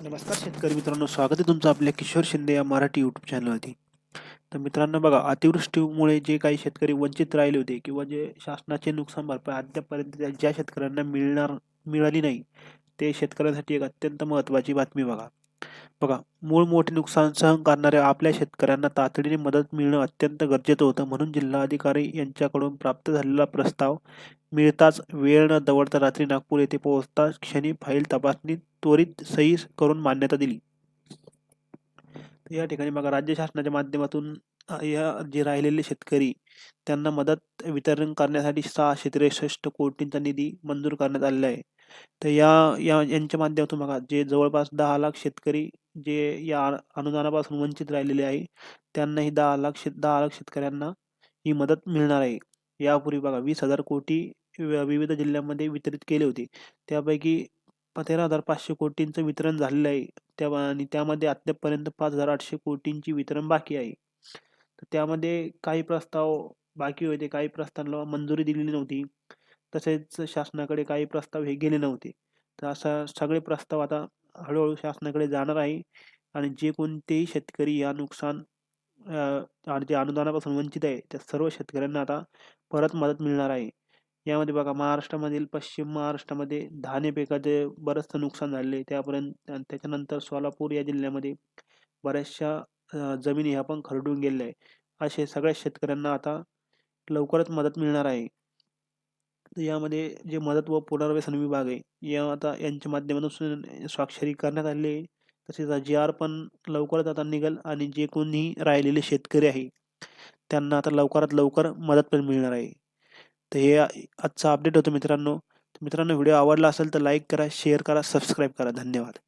नमस्कार शेतकरी मित्रांनो स्वागत आहे तुमचं आपल्या किशोर शिंदे या मराठी यूट्यूब चॅनलवरती तर मित्रांनो बघा अतिवृष्टीमुळे जे काही शेतकरी वंचित राहिले होते किंवा जे शासनाचे नुकसान भरपाई अद्यापपर्यंत ज्या शेतकऱ्यांना मिळणार मिळाली नाही ते शेतकऱ्यांसाठी एक अत्यंत महत्त्वाची बातमी बघा. बघा मूळ मोठे नुकसान सहन करणाऱ्या आपल्या शेतकऱ्यांना तातडीने मदत मिळणं अत्यंत गरजेचं होतं म्हणून जिल्हाधिकारी यांच्याकडून प्राप्त झालेला प्रस्ताव मिळताच वेळ न दवडता रात्री नागपूर येथे पोहोचता क्षणी फाईल तपासणी त्वरित सही करून मान्यता दिली. या ठिकाणी बघा राज्य शासनाच्या माध्यमातून या जे राहिलेले शेतकरी त्यांना मदत वितरण करण्यासाठी सहाशे त्रेसष्ट कोटींचा निधी मंजूर करण्यात आलेला आहे. तर या या यांच्या माध्यमातून बघा जे जवळपास दहा लाख शेतकरी जे या अनुदानापासून वंचित राहिलेले आहे त्यांनाही दहा लाख शेत दहा लाख शेतकऱ्यांना ही मदत मिळणार आहे. यापूर्वी बघा वीस हजार कोटी वि- विविध जिल्ह्यांमध्ये वितरित केले होते. त्यापैकी तेरा हजार पाचशे कोटींचं वितरण झालेलं आहे. त्या आणि त्यामध्ये अद्यापपर्यंत पाच हजार आठशे कोटींची वितरण बाकी आहे. तर त्यामध्ये काही प्रस्ताव बाकी होते काही प्रस्तावांना मंजुरी दिलेली नव्हती. तसेच शासनाकडे काही प्रस्ताव हे गेले नव्हते. तर असा सगळे प्रस्ताव आता हळूहळू शासनाकडे जाणार आहे आणि जे कोणतेही शेतकरी या नुकसान आणि जे अनुदानापासून वंचित आहे त्या सर्व शेतकऱ्यांना आता परत मदत मिळणार आहे. यामध्ये बघा महाराष्ट्रामधील पश्चिम महाराष्ट्रामध्ये धान्य पिकाचे बरंचसं नुकसान झालेले त्यापर्यंत आणि त्याच्यानंतर सोलापूर या जिल्ह्यामध्ये बऱ्याचशा जमिनी ह्या पण खरडून गेलेल्या आहे असे सगळ्या शेतकऱ्यांना आता लवकरच मदत मिळणार आहे. तर यामध्ये जे मदत व पुनर्वसन विभाग आहे या आता यांच्या माध्यमातून स्वाक्षरी करण्यात आली आहे. तसेच जी आर पण लवकरच आता निघेल आणि जे कोणी राहिलेले शेतकरी आहे त्यांना आता लवकरात लवकर मदत पण मिळणार आहे. तर हे आजचा अपडेट होतं मित्रांनो. तर मित्रांनो व्हिडिओ आवडला असेल तर लाईक करा शेअर करा सबस्क्राईब करा. धन्यवाद.